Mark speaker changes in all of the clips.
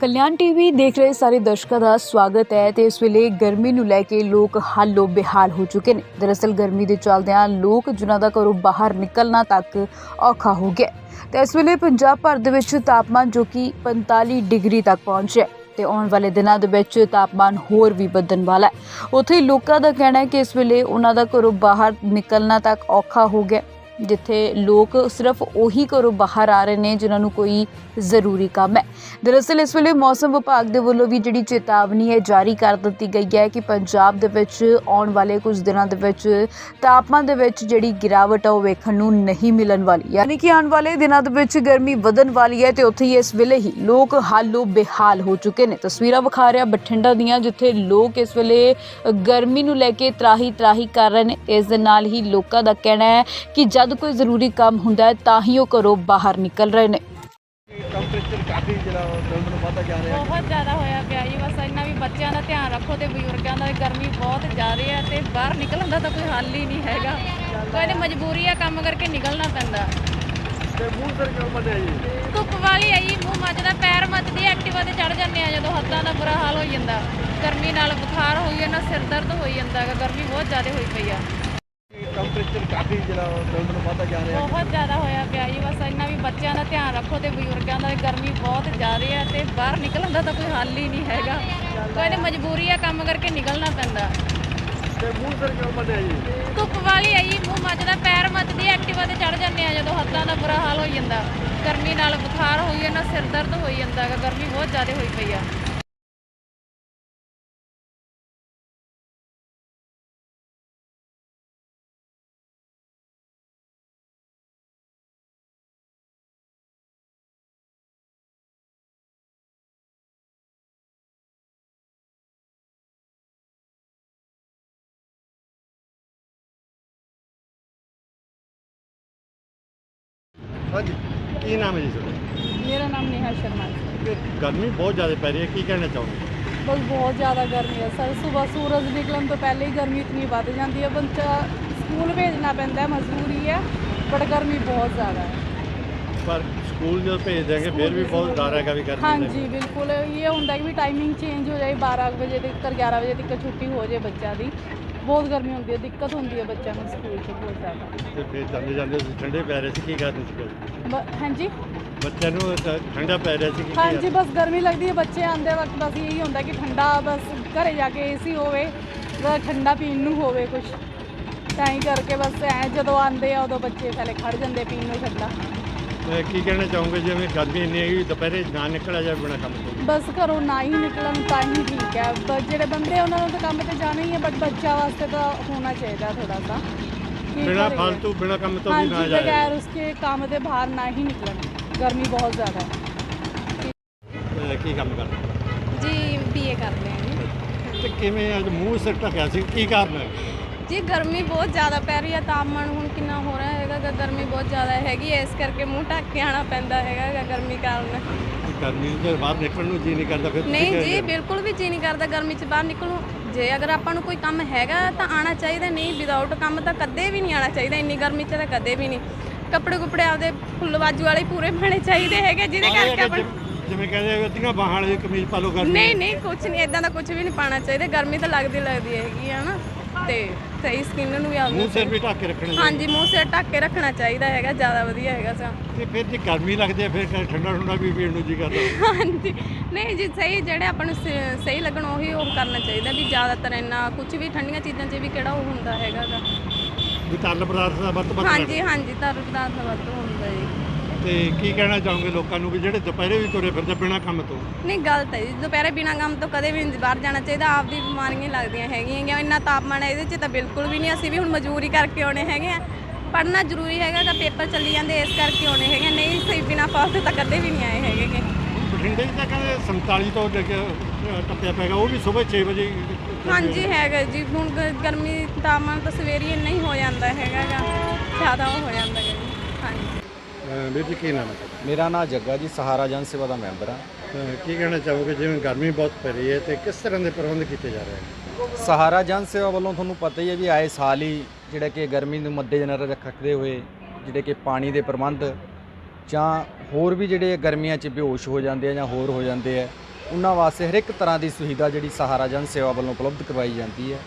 Speaker 1: ਕਲਿਆਣ TV ਦੇਖ ਰਹੇ ਸਾਰੇ ਦਰਸ਼ਕਾਂ ਦਾ ਸਵਾਗਤ ਹੈ ਤੇ ਇਸ ਵੇਲੇ ਗਰਮੀ ਨੂੰ ਲੈ ਕੇ ਲੋਕ ਹਾਲੋ ਬੇਹਾਲ ਹੋ ਚੁੱਕੇ ਨੇ। ਦਰਅਸਲ ਗਰਮੀ ਦੇ ਚੱਲਦਿਆਂ ਲੋਕ ਜਿਨ੍ਹਾਂ ਦਾ ਘਰੋਂ ਬਾਹਰ ਨਿਕਲਣਾ ਤੱਕ ਔਖਾ ਹੋ ਗਿਆ ਹੈ। ਤੇ ਇਸ ਵੇਲੇ ਪੰਜਾਬ ਭਰ ਦੇ ਵਿੱਚ ਤਾਪਮਾਨ ਜੋ ਕਿ 45 ਡਿਗਰੀ ਤੱਕ ਪਹੁੰਚਿਆ ਹੈ ਤੇ ਆਉਣ ਵਾਲੇ ਦਿਨਾਂ ਦੇ ਵਿੱਚ ਤਾਪਮਾਨ ਹੋਰ ਵੀ ਵਧਣ ਵਾਲਾ ਹੈ। ਉੱਥੇ ਲੋਕਾਂ ਦਾ ਕਹਿਣਾ ਹੈ ਕਿ ਇਸ ਵੇਲੇ ਉਹਨਾਂ ਦਾ ਘਰੋਂ ਬਾਹਰ ਨਿਕਲਣਾ ਤੱਕ ਔਖਾ ਹੋ ਗਿਆ ਜਿੱਥੇ ਲੋਕ ਸਿਰਫ ਉਹੀ ਘਰੋਂ ਬਾਹਰ ਆ ਰਹੇ ਨੇ ਜਿਨ੍ਹਾਂ ਨੂੰ ਕੋਈ ਜ਼ਰੂਰੀ ਕੰਮ ਹੈ। ਦਰਅਸਲ ਇਸ ਵੇਲੇ ਮੌਸਮ ਵਿਭਾਗ ਦੇ ਵੱਲੋਂ ਵੀ ਜਿਹੜੀ ਚੇਤਾਵਨੀ ਹੈ ਜਾਰੀ ਕਰ ਦਿੱਤੀ ਗਈ ਹੈ ਕਿ ਪੰਜਾਬ ਦੇ ਵਿੱਚ ਆਉਣ ਵਾਲੇ ਕੁਝ ਦਿਨਾਂ ਦੇ ਵਿੱਚ ਤਾਪਮਾਨ ਦੇ ਵਿੱਚ ਜਿਹੜੀ ਗਿਰਾਵਟ ਆ ਉਹ ਵੇਖਣ ਨੂੰ ਨਹੀਂ ਮਿਲਣ ਵਾਲੀ ਯਾਨੀ ਕਿ ਆਉਣ ਵਾਲੇ ਦਿਨਾਂ ਦੇ ਵਿੱਚ ਗਰਮੀ ਵਧਣ ਵਾਲੀ ਹੈ ਤੇ ਉੱਥੇ ਹੀ ਇਸ ਵੇਲੇ ਹੀ ਲੋਕ ਹਾਲੋ ਬੇਹਾਲ ਹੋ ਚੁੱਕੇ ਨੇ। ਤਸਵੀਰਾਂ ਵਿਖਾ ਰਿਹਾ ਬਠਿੰਡਾ ਦੀਆਂ ਜਿੱਥੇ ਲੋਕ ਇਸ ਵੇਲੇ ਗਰਮੀ ਨੂੰ ਲੈ ਕੇ ਤਰਾਹੀ ਤਰਾਹੀ ਕਰ ਰਹੇ ਨੇ। ਇਸ ਦੇ ਨਾਲ ਹੀ ਲੋਕਾਂ ਦਾ ਕਹਿਣਾ ਹੈ ਕਿ ਜਦ ਕੋਈ ਜ਼ਰੂਰੀ ਕੰਮ ਹੁੰਦਾ ਹੈ ਤਾਂ ਹੀ ਉਹ ਘਰੋਂ ਬਾਹਰ ਨਿਕਲ ਰਹੇ ਨੇ।
Speaker 2: ਟੈਂਪਰੇਚਰ ਕਾਫੀ ਜਿਹੜਾ ਦਿਨ ਦਿਨ ਵਧਦਾ ਜਾ ਰਿਹਾ।
Speaker 3: ਬਹੁਤ ਜ਼ਿਆਦਾ ਹੋਇਆ ਪਿਆ ਜੀ। ਬਸ ਇੰਨਾ ਵੀ ਬੱਚਿਆਂ ਦਾ ਧਿਆਨ ਰੱਖੋ ਤੇ ਬਜ਼ੁਰਗਾਂ ਦਾ ਗਰਮੀ ਬਹੁਤ ਜ਼ਿਆਦਾ ਹੈ ਤੇ ਬਾਹਰ ਨਿਕਲਣ ਦਾ ਤਾਂ ਕੋਈ ਹੱਲ ਹੀ ਨਹੀਂ ਹੈਗਾ। ਕੋਈ ਨੇ ਮਜਬੂਰੀ ਆ ਕੰਮ ਕਰਕੇ ਨਿਕਲਣਾ ਪੈਂਦਾ।
Speaker 2: ਤੇ ਮੂੰਹ ਸਿਰ ਕਿਉਂ ਵਧਿਆ ਜੀ?
Speaker 3: ਧੁੱਪ ਵਾਲੀ ਆਈ ਮੂੰਹ ਮੱਚਦਾ ਪੈਰ ਮੱਚਦੀ ਐਕਟਿਵਾ ਤੇ ਚੜ ਜਾਂਦੇ ਆ। ਜਦੋਂ ਹੱਦਾਂ ਦਾ ਬੁਰਾ ਹਾਲ ਹੋ ਜਾਂਦਾ ਗਰਮੀ ਨਾਲ ਬੁਖਾਰ ਹੋਈ ਜਾਂਦਾ ਸਿਰ ਦਰਦ ਹੋਈ ਜਾਂਦਾ ਹੈਗਾ ਗਰਮੀ ਬਹੁਤ ਜ਼ਿਆਦਾ ਹੋਈ ਪਈ ਆ।
Speaker 2: ਟੈਂਪਰੇਚਰ ਕਾਫੀ ਜਿਹੜਾ ਜਾ ਰਿਹਾ।
Speaker 3: ਬਹੁਤ ਜ਼ਿਆਦਾ ਹੋਇਆ ਪਿਆ ਜੀ ਬਸ ਇੰਨਾ ਵੀ ਬੱਚਿਆਂ ਦਾ ਧਿਆਨ ਰੱਖੋ ਤੇ ਬਜ਼ੁਰਗਾਂ ਦਾ ਗਰਮੀ ਬਹੁਤ ਜ਼ਿਆਦਾ ਹੈ ਤੇ ਬਾਹਰ ਨਿਕਲਣ ਦਾ ਤਾਂ ਕੋਈ ਹੱਲ ਹੀ ਨਹੀਂ ਹੈਗਾ। ਕੋਈ ਨੇ ਮਜਬੂਰੀ ਆ ਕੰਮ ਕਰਕੇ ਨਿਕਲਣਾ ਪੈਂਦਾ।
Speaker 2: ਤੇ ਮੂੰਹ ਸਿਰ ਕਿਉਂ ਵਧਿਆ ਜੀ?
Speaker 3: ਧੁੱਪ ਵਾਲੀ ਆਈ ਮੂੰਹ ਮੱਚਦਾ ਪੈਰ ਮੱਚਦੀ ਐਕਟਿਵਾ ਤੇ ਚੜ ਜਾਂਦੇ ਆ ਜਦੋਂ ਹੱਦਾਂ ਦਾ ਬੁਰਾ ਹਾਲ ਹੋ ਜਾਂਦਾ। ਗਰਮੀ ਨਾਲ ਬੁਖਾਰ ਹੋਈ ਜਾਂਦਾ ਸਿਰ ਦਰਦ ਹੋਈ ਜਾਂਦਾ ਗਰਮੀ ਬਹੁਤ ਜ਼ਿਆਦਾ ਹੋਈ ਪਈ ਆ।
Speaker 2: ਹਾਂਜੀ। ਕੀ ਨਾਮ ਹੈ ਜੀ ਤੁਹਾਡਾ?
Speaker 3: ਮੇਰਾ ਨਾਮ ਨੇਹਾ ਸ਼ਰਮਾ ਹੈ।
Speaker 2: ਕਿ ਗਰਮੀ ਬਹੁਤ ਜ਼ਿਆਦਾ ਪੈ ਰਹੀ ਹੈ ਕੀ ਕਹਿਣਾ ਚਾਹੋਗੇ?
Speaker 4: ਬਸ ਬਹੁਤ ਜ਼ਿਆਦਾ ਗਰਮੀ ਹੈ ਸਰ। ਸਵੇਰ ਸੂਰਜ ਨਿਕਲਣ ਤੋਂ ਪਹਿਲੇ ਹੀ ਗਰਮੀ ਇਤਨੀ ਵੱਧ ਜਾਂਦੀ ਹੈ। ਬੱਚਾ ਸਕੂਲ ਭੇਜਣਾ ਪੈਂਦਾ ਹੈ ਮਜਬੂਰੀ ਹੈ ਬਟ ਗਰਮੀ ਬਹੁਤ ਜ਼ਿਆਦਾ ਹੈ।
Speaker 2: ਪਰ ਸਕੂਲ ਜਦੋਂ ਭੇਜ ਦੇਂਗੇ ਫਿਰ ਵੀ ਬਹੁਤ ਡਰ ਹੈਗਾ ਵੀ ਗਰਮੀ
Speaker 4: ਹਾਂਜੀ ਬਿਲਕੁਲ। ਇਹ ਹੁੰਦਾ ਕਿ ਵੀ ਟਾਈਮਿੰਗ ਚੇਂਜ ਹੋ ਜਾਏ 12 ਵਜੇ ਤੱਕ 11 ਵਜੇ ਤੱਕ ਛੁੱਟੀ ਹੋ ਜਾਏ ਬੱਚਿਆਂ ਦੀ। ਬਹੁਤ ਗਰਮੀ ਹੁੰਦੀ ਹੈ ਦਿੱਕਤ ਹੁੰਦੀ ਹੈ ਬੱਚਿਆਂ ਨੂੰ ਸਕੂਲ 'ਚ ਬਹੁਤ ਜ਼ਿਆਦਾ।
Speaker 2: ਤੇ ਫਿਰ ਜਾਂਦੇ ਜਾਂਦੇ ਤੁਸੀਂ ਠੰਡੇ ਪੈ ਰਹੇ ਸੀ ਕੀ ਕਰਨੀ ਸੀ ਫਿਰ?
Speaker 4: ਬ- ਹਾਂਜੀ?
Speaker 2: ਬੱਚਿਆਂ ਨੂੰ ਤਾਂ ਠੰਡਾ ਪੈ ਰਿਹਾ ਸੀ ਕੀ ਕੀ
Speaker 4: ਹਾਂਜੀ ਬਸ ਗਰਮੀ ਲੱਗਦੀ ਹੈ ਬੱਚੇ ਆਉਂਦੇ ਵਕਤ ਬਸ ਇਹੀ ਹੁੰਦਾ ਕਿ ਠੰਡਾ ਬਸ ਘਰੇ ਜਾ ਕੇ ਏਸੀ ਹੋਵੇ ਬਸ ਠੰਡਾ ਪੀਣ ਨੂੰ ਹੋਵੇ ਕੁਝ ਤਾਂ ਹੀ ਕਰਕੇ ਬਸ ਐ ਜਦੋਂ ਆਉਂਦੇ ਆ ਉਦੋਂ ਬੱਚੇ ਪਹਿਲੇ ਖੜ ਜਾਂਦੇ ਪੀਣ ਨੂੰ ਠੰਡਾ।
Speaker 2: ਕੀ ਕਹਿਣਾ ਚਾਹੋਗੇ? ਜਿਵੇਂ ਗਰਮੀ ਇੰਨੀ ਹੈਗੀ ਦੁਪਹਿਰੇ ਨਾ ਨਿਕਲਿਆ ਜਾਵੇ ਬਿਨਾਂ ਕੰਮ ਤੋਂ।
Speaker 4: ਬਸ ਘਰੋਂ ਨਾ ਹੀ ਨਿਕਲਣ ਤਾਂ ਹੀ ਠੀਕ ਹੈ। ਬ- ਜਿਹੜੇ ਬੰਦੇ ਉਹਨਾਂ ਨੂੰ ਤਾਂ ਕੰਮ ਤੇ ਜਾਣਾ ਹੀ ਹੈ ਬਟ ਬੱਚਾ ਵਾਸਤੇ ਤਾਂ ਹੋਣਾ ਚਾਹੀਦਾ ਥੋੜਾ ਸਾ। ਕਿ
Speaker 2: ਬਿਨਾਂ
Speaker 4: ਘਰੇ-
Speaker 2: ਫालतू ਬਿਨਾਂ ਕੰਮ ਤੋਂ ਵੀ
Speaker 4: ਹਾਂਜੀ
Speaker 2: ਨਾ ਜਾਏ
Speaker 4: ਬਗੈਰ ਉਸਕੇ ਕੰਮ ਦੇ ਬਾਹਰ ਨਾ ਹੀ ਨਿਕਲਣ। ਗਰਮੀ ਬਹੁਤ ਜ਼ਿਆਦਾ ਹੈ।
Speaker 2: ਕੀ ਕੰਮ ਕਰਦੇ?
Speaker 3: ਜੀ ਬੀਏ ਕਰਦੇ ਆ ਜੀ।
Speaker 2: ਤੇ ਕਿਵੇਂ ਅੱਜ ਮੂੰਹ ਸਿਰ ਢੱਕਿਆ ਸੀ? ਕੀ ਕਾਰਨ ਹੈ?
Speaker 3: ਜੀ ਗਰਮੀ ਬਹੁਤ ਜ਼ਿਆਦਾ ਪੈ ਰਹੀ ਹੈ। ਤਾਪਮਾਨ ਹੁਣ ਕਿੰਨਾ ਹੋ ਰਿਹਾ ਹੈਗਾ ਗਾ, ਗਰਮੀ ਬਹੁਤ ਜ਼ਿਆਦਾ ਹੈਗੀ ਹੈ ਇਸ ਕਰਕੇ ਮੂੰਹ ਢੱਕ ਕੇ ਆਉਣਾ ਪੈਂਦਾ ਹੈਗਾ ਗਾ ਗਰਮੀ ਕਾਰਨ।
Speaker 2: ਗਰਮੀ ਦੇ ਬਾਹਰ ਨਿਕਲਣ ਨੂੰ ਜੀ ਨਹੀਂ ਕਰਦਾ ਫਿਰ ਤੁਸੀਂ
Speaker 3: ਨਹੀਂ ਜੀ? ਬਿਲਕੁਲ ਵੀ ਜੀ ਨਹੀਂ ਕਰਦਾ ਗਰਮੀ 'ਚ ਬਾਹਰ ਨਿਕਲੂ ਜੇ ਅਗਰ ਆਪਾਂ ਨੂੰ ਕੋਈ ਕੰਮ ਹੈਗਾ ਤਾਂ ਆਣਾ ਚਾਹੀਦਾ ਨਹੀਂ ਵਿਦਆਊਟ ਕੰਮ ਤਾਂ ਕਦੇ ਵੀ ਨਹੀਂ ਆਣਾ ਚਾਹੀਦਾ ਇੰਨੀ ਗਰਮੀ 'ਚ ਤਾਂ ਕਦੇ ਵੀ ਨਹੀਂ। ਕੱਪੜੇ ਕੁਪੜੇ ਆਪਦੇ ਫੁੱਲ ਬਾਜੂ ਵਾਲੇ ਪੂਰੇ ਪਾਣੇ ਚਾਹੀਦੇ ਹੈਗੇ ਜਿਹਦੇ ਕਰਕੇ ਆਪਾਂ
Speaker 2: ਜਿਵੇਂ- ਜਿਵੇਂ ਕਹਿੰਦੇ ਅੱਧੀਆਂ ਬਾਹਾਂ ਵਾਲੀ ਕਮੀਜ਼ ਪਾ ਲਓ ਗਰਮੀ
Speaker 3: ਨਹੀਂ ਨਹੀਂ ਕੁਝ ਨਹੀਂ ਇਦਾਂ ਦਾ ਕੁਝ ਵੀ ਨਹੀਂ ਪਾਣਾ ਚਾਹੀਦਾ ਗਰਮੀ ਤਾਂ ਲੱਗਦੀ ਲੱਗਦੀ ਹੈਗੀ ਆ ਨਾ। ਤੇ ਸਹੀ ਸਕਿਨ ਨੂੰ ਵੀ ਆਉਂਦੀ
Speaker 2: ਮੂੰਹ ਸਿਰ ਵੀ ਢੱਕ ਕੇ ਰੱਖਣਾ ਚਾਹੀਦਾ।
Speaker 3: ਹਾਂਜੀ ਮੂੰਹ ਸਿਰ ਢੱਕ ਕੇ ਰੱਖਣਾ ਚਾਹੀਦਾ ਹੈਗਾ ਜ਼ਿਆਦਾ ਵਧੀਆ ਹੈਗਾ ਸਾ।
Speaker 2: ਤੇ ਫਿਰ ਜੇ ਗਰਮੀ ਲੱਗਦੀ ਹੈ ਫਿਰ ਠੰਡਾ ਠੰਡਾ ਵੀ ਪੀਣ ਨੂੰ ਜੀ ਕਰਦਾ।
Speaker 3: ਹਾਂਜੀ। ਨਹੀਂ ਜੀ ਸਹੀ ਜਿਹੜੇ ਆਪਾਂ ਨੂੰ ਸ- ਸਹੀ ਲੱਗਣ ਉਹੀ ਉਹ ਕਰਨਾ ਚਾਹੀਦਾ ਵੀ ਜ਼ਿਆਦਾਤਰ ਇੰਨਾ ਕੁਝ ਵੀ ਠੰਡੀਆਂ ਚੀਜ਼ਾਂ 'ਚ ਵੀ ਕਿਹੜਾ ਉਹ ਹੁੰਦਾ ਹੈਗਾ ਗਾ।
Speaker 2: ਵੀ ਤਰਲ ਪਦਾਰਥ ਦਾ ਵੱਧ ਵੱਧ
Speaker 3: ਹਾਂਜੀ ਹਾਂਜੀ ਤਰ ਪਦਾਰਥ ਦਾ ਵੱਧ ਹੁੰਦਾ ਜੀ।
Speaker 2: ਤੇ ਕੀ ਕਹਿਣਾ ਚਾਹੋਗੇ ਲੋਕਾਂ ਨੂੰ ਵੀ ਜਿਹੜੇ ਦੁਪਹਿਰੇ ਵੀ ਤੁਰੇ ਫਿਰਦੇ ਬਿਨਾਂ ਕੰਮ ਤੋਂ?
Speaker 3: ਨਹੀਂ ਗਲਤ ਹੈ ਜੀ। ਦੁਪਹਿਰੇ ਬਿਨਾਂ ਕੰਮ ਤੋਂ ਕਦੇ ਵੀ ਨਹੀਂ ਬਾਹਰ ਜਾਣਾ ਚਾਹੀਦਾ। ਆਪਦੀ ਬਿਮਾਰੀਆਂ ਹੀ ਲੱਗਦੀਆਂ ਹੈਗੀਆਂ ਗਾ। ਇੰਨਾ ਤਾਪਮਾਨ ਹੈ ਇਹਦੇ 'ਚ ਤਾਂ ਬਿਲਕੁਲ ਵੀ ਨਹੀਂ। ਅਸੀਂ ਵੀ ਹੁਣ ਮਜ਼ਦੂਰੀ ਕਰਕੇ ਆਉਣੇ ਹੈਗੇ ਆ। ਪੜ੍ਹਨਾ ਜ਼ਰੂਰੀ ਹੈਗਾ ਗਾ ਪੇਪਰ ਚੱਲੀ ਜਾਂਦੇ ਇਸ ਕਰਕੇ ਆਉਣੇ ਹੈਗੇ ਨਹੀਂ ਸਹੀ ਬਿਨਾਂ ਫਾਲਤੂ ਤਾਂ ਕਦੇ ਵੀ ਨਹੀਂ ਆਏ ਹੈਗੇ।
Speaker 2: ਬਠਿੰਡੇ ਤਾਂ ਕਹਿੰਦੇ 47 ਤੋਂ ਟੱਪਿਆ ਪੈਗਾ ਉਹ ਵੀ ਸਵੇਰ 6 ਵਜੇ
Speaker 3: ਹਾਂਜੀ ਹੈਗਾ ਜੀ। ਹੁਣ ਗਰਮੀ ਤਾਪਮਾਨ ਤਾਂ ਸਵੇਰੇ ਹੀ ਇੰਨਾ ਹੀ ਹੋ ਜਾਂਦਾ ਹੈਗਾ ਜ਼ਿਆਦਾ ਹੋ ਜਾਂਦਾ ਜੀ। ਹਾਂਜੀ।
Speaker 2: ਵੀਰ ਜੀ ਕੀ ਨਾਮ ਹੈ
Speaker 5: ਮੇਰਾ ਨਾਮ ਜੱਗਾ ਜੀ ਸਹਾਰਾ ਜਨ ਸੇਵਾ ਦਾ ਮੈਂਬਰ ਹਾਂ।
Speaker 2: ਕੀ ਕਹਿਣਾ ਚਾਹੋਗੇ? ਜਿਵੇਂ ਗਰਮੀ ਬਹੁਤ ਪੈ ਰਹੀ ਹੈ ਤੇ ਕਿਸ ਤਰ੍ਹਾਂ ਦੇ ਪ੍ਰਬੰਧ ਕੀਤੇ ਜਾ ਰਹੇ ਹਨ?
Speaker 5: ਸਹਾਰਾ ਜਨ ਸੇਵਾ ਵੱਲੋਂ ਤੁਹਾਨੂੰ ਪਤਾ ਹੀ ਹੈ ਵੀ ਆਏ ਸਾਲ ਹੀ ਜਿਹੜਾ ਕਿ ਗਰਮੀ ਨੂੰ ਮੱਦੇਨਜ਼ਰ ਰੱਖਦੇ ਹੋਏ ਜਿਹੜੇ ਕਿ ਪਾਣੀ ਦੇ ਪ੍ਰਬੰਧ ਜਾਂ ਹੋਰ ਵੀ ਜਿਹੜੇ ਗਰਮੀਆਂ 'ਚ ਬੇਹੋਸ਼ ਹੋ ਜਾਂਦੇ ਆ ਜਾਂ ਹੋਰ ਹੋ ਜਾਂਦੇ ਆ ਉਹਨਾਂ ਵਾਸਤੇ ਹਰ ਇੱਕ ਤਰ੍ਹਾਂ ਦੀ ਸੁਵਿਧਾ ਜਿਹੜੀ ਸਹਾਰਾ ਜਨ ਸੇਵਾ ਵੱਲੋਂ ਉਪਲਬਧ ਕਰਵਾਈ ਜਾਂਦੀ ਹੈ।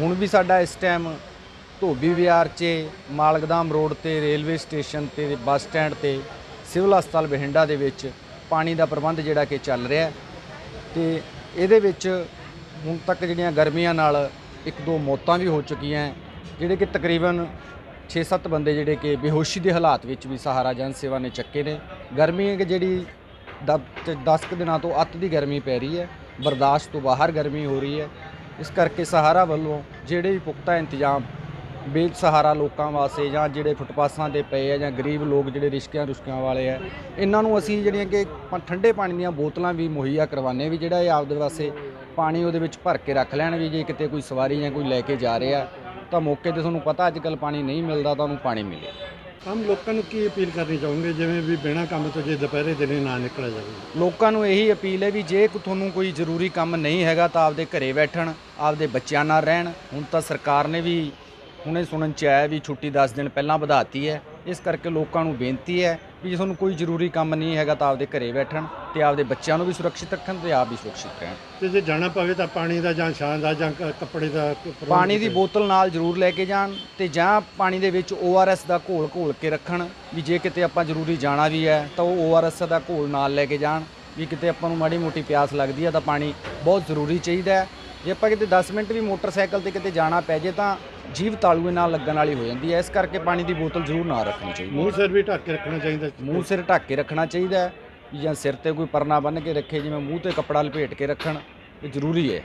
Speaker 5: ਹੁਣ ਵੀ ਸਾਡਾ ਇਸ ਟਾਈਮ ਧੋਬੀ ਵਿਹਾਰ 'ਚ ਮਾਲਕਦਾਮ ਰੋਡ ਤੇ ਰੇਲਵੇ ਸਟੇਸ਼ਨ ਤੇ ਬੱਸ ਸਟੈਂਡ ਤੇ ਸਿਵਲ ਹਸਪਤਾਲ ਬਠਿੰਡਾ ਦੇ ਵਿੱਚ ਪਾਣੀ ਦਾ ਪ੍ਰਬੰਧ ਜਿਹੜਾ ਕਿ ਚੱਲ ਰਿਹਾ ਹੈ। ਤੇ ਇਹਦੇ ਵਿੱਚ ਹੁਣ ਤੱਕ ਜਿਹੜੀਆਂ ਗਰਮੀਆਂ ਨਾਲ ਇੱਕ ਦੋ ਮੌਤਾਂ ਵੀ ਹੋ ਚੁੱਕੀਆਂ ਹੈ, ਜਿਹੜੇ ਕਿ ਤਕਰੀਬਨ 6-7 ਬੰਦੇ ਜਿਹੜੇ ਕਿ ਬੇਹੋਸ਼ੀ ਦੇ ਹਾਲਾਤ ਵਿੱਚ ਵੀ ਸਹਾਰਾ ਜਨ ਸੇਵਾ ਨੇ ਚੱਕੇ ਨੇ। ਗਰਮੀ ਹੈ ਕਿ ਜਿਹੜੀ 10 ਦਿਨਾਂ ਤੋਂ ਅੱਤ ਦੀ ਗਰਮੀ ਪੈ ਰਹੀ ਹੈ ਬਰਦਾਸ਼ਤ ਤੋਂ ਬਾਹਰ ਗਰਮੀ ਹੋ ਰਹੀ ਹੈ। ਇਸ ਕਰਕੇ ਸਹਾਰਾ ਵੱਲੋਂ ਜਿਹੜੇ ਵੀ ਪੁਖਤਾ ਇੰਤਜ਼ਾਮ ਬੇਚ ਸਹਾਰਾ ਲੋਕਾਂ ਵਾਸਤੇ ਜਾਂ ਜਿਹੜੇ ਫੁੱਟਪਾਥਾਂ ਤੇ ਪਏ ਆ ਜਾਂ ਗਰੀਬ ਲੋਕ ਜਿਹੜੇ ਰਿਸ਼ਕਿਆਂ ਰੁਸ਼ਕਿਆਂ ਵਾਲੇ ਆ ਇਹਨਾਂ ਨੂੰ ਅਸੀਂ ਜਿਹੜੀਆਂ ਕਿ ਪ- ਠੰਡੇ ਪਾਣੀ ਦੀਆਂ ਬੋਤਲਾਂ ਵੀ ਮੁਹੱਈਆ ਕਰਵਾਉਂਦੇ ਵੀ ਜਿਹੜਾ ਇਹ ਆਪਦੇ ਵਾਸਤੇ ਪਾਣੀ ਉਹਦੇ ਵਿੱਚ ਭਰ ਕੇ ਰੱਖ ਲੈਣ ਵੀ ਜੇ ਕਿਤੇ ਕੋਈ ਸਵਾਰੀ ਜਾਂ ਕੋਈ ਲੈ ਕੇ ਜਾ ਰਿਹਾ ਤਾਂ ਮੌਕੇ ਤੇ ਤੁਹਾਨੂੰ ਪਤਾ ਅੱਜ ਕੱਲ ਪਾਣੀ ਨਹੀਂ ਮਿਲਦਾ ਤਾਂ ਉਹਨੂੰ ਪਾਣੀ ਮਿਲੇ।
Speaker 2: ਆਮ ਲੋਕਾਂ ਨੂੰ ਕੀ ਅਪੀਲ ਕਰਨੀ ਚਾਹੋਗੇ? ਜਿਵੇਂ ਵੀ ਬਿਨਾਂ ਕੰਮ ਤੋਂ ਜੇ ਦੁਪਹਿਰੇ ਦਿਨੇ ਨਾ ਨਿਕਲਿਆ ਜਾਵੇ।
Speaker 5: ਲੋਕਾਂ ਨੂੰ ਇਹੀ ਅਪੀਲ ਹੈ ਵੀ ਜੇ ਕੋ ਤੁਹਾਨੂੰ ਕੋਈ ਜ਼ਰੂਰੀ ਕੰਮ ਨਹੀਂ ਹੈਗਾ ਤਾਂ ਆਪਦੇ ਘਰੇ ਬੈਠਣ ਆਪਦੇ ਬੱਚਿਆਂ ਨਾਲ ਰਹਿਣ। ਹੁਣ ਤਾਂ ਸਰਕਾਰ ਨੇ ਵੀ ਹੁਣੇ ਸੁਣਨ ਚ ਆਇਆ ਵੀ ਛੁੱਟੀ 10 ਦਿਨ ਪਹਿਲਾਂ ਵਧਾਤੀ ਹੈ। ਇਸ ਕਰਕੇ ਲੋਕਾਂ ਨੂੰ ਬੇਨਤੀ ਹੈ ਵੀ ਜੇ ਤੁਹਾਨੂੰ ਕੋਈ ਜ਼ਰੂਰੀ ਕੰਮ ਨਹੀਂ ਹੈਗਾ ਤਾਂ ਆਪਦੇ ਘਰੇ ਬੈਠਣ ਤੇ ਆਪਦੇ ਬੱਚਿਆਂ ਨੂੰ ਵੀ ਸੁਰੱਖਿਤ ਰੱਖਣ ਤੇ ਆਪ ਵੀ ਸੁਰੱਖਿਤ ਰਹਿਣ।
Speaker 2: ਤੇ ਜੇ ਜਾਣਾ ਪਵੇ ਤਾਂ ਪਾਣੀ ਦਾ ਜਾਂ ਛਾਂ ਦਾ ਜਾਂ ਕ- ਕੱਪੜੇ ਦਾ ਪ੍ਰਬੰਧ
Speaker 5: ਪਾਣੀ ਦੀ ਬੋਤਲ ਨਾਲ ਜ਼ਰੂਰ ਲੈ ਕੇ ਜਾਣ ਤੇ ਜਾਂ ਪਾਣੀ ਦੇ ਵਿੱਚ ORS ਦਾ ਘੋਲ ਘੋਲ ਕੇ ਰੱਖਣ ਵੀ ਜੇ ਕਿਤੇ ਆਪਾਂ ਜ਼ਰੂਰੀ ਜਾਣਾ ਵੀ ਹੈ ਤਾਂ ਉਹ ORS ਦਾ ਘੋਲ ਨਾਲ ਲੈ ਕੇ ਜਾਣ। ਵੀ ਕਿਤੇ ਆਪਾਂ ਨੂੰ ਮਾੜੀ ਮੋਟੀ ਪਿਆਸ ਲੱਗਦੀ ਹੈ ਤਾਂ ਪਾਣੀ ਬਹੁਤ ਜ਼ਰੂਰੀ ਚਾਹੀਦਾ ਹੈ। ਜੇ ਆਪਾਂ ਕਿਤੇ 10 ਮਿੰਟ ਵੀ ਮੋਟਰਸਾਈਕਲ ਤੇ ਕਿਤੇ ਜਾਣਾ ਪੈ ਜੇ ਤਾਂ ਜੀਵ ਤਾਲੂਏ ਨਾਲ ਲੱਗਣ ਵਾਲੀ ਹੋ ਜਾਂਦੀ ਹੈ। ਇਸ ਕਰਕੇ ਪਾਣੀ ਦੀ ਬੋਤਲ ਜ਼ਰੂਰ ਨਾਲ ਰੱਖਣੀ ਚਾਹੀਦੀ
Speaker 2: ਮੂੰਹ ਸਿਰ ਵੀ ਢੱਕ ਕੇ ਰੱਖਣਾ ਚਾਹੀਦਾ
Speaker 5: ਮੂੰਹ ਸਿਰ ਢੱਕ ਕੇ ਰੱਖਣਾ ਚਾਹੀਦਾ ਹੈ ਜਾਂ ਸਿਰ ਤੇ ਕੋਈ ਪਰਨਾ ਬੰਨ੍ਹ ਕੇ ਰੱਖੇ ਜਿਵੇਂ ਮੂੰਹ ਤੇ ਕੱਪੜਾ ਲਪੇਟ ਕੇ ਰੱਖਣ ਇਹ ਜ਼ਰੂਰੀ ਹੈ।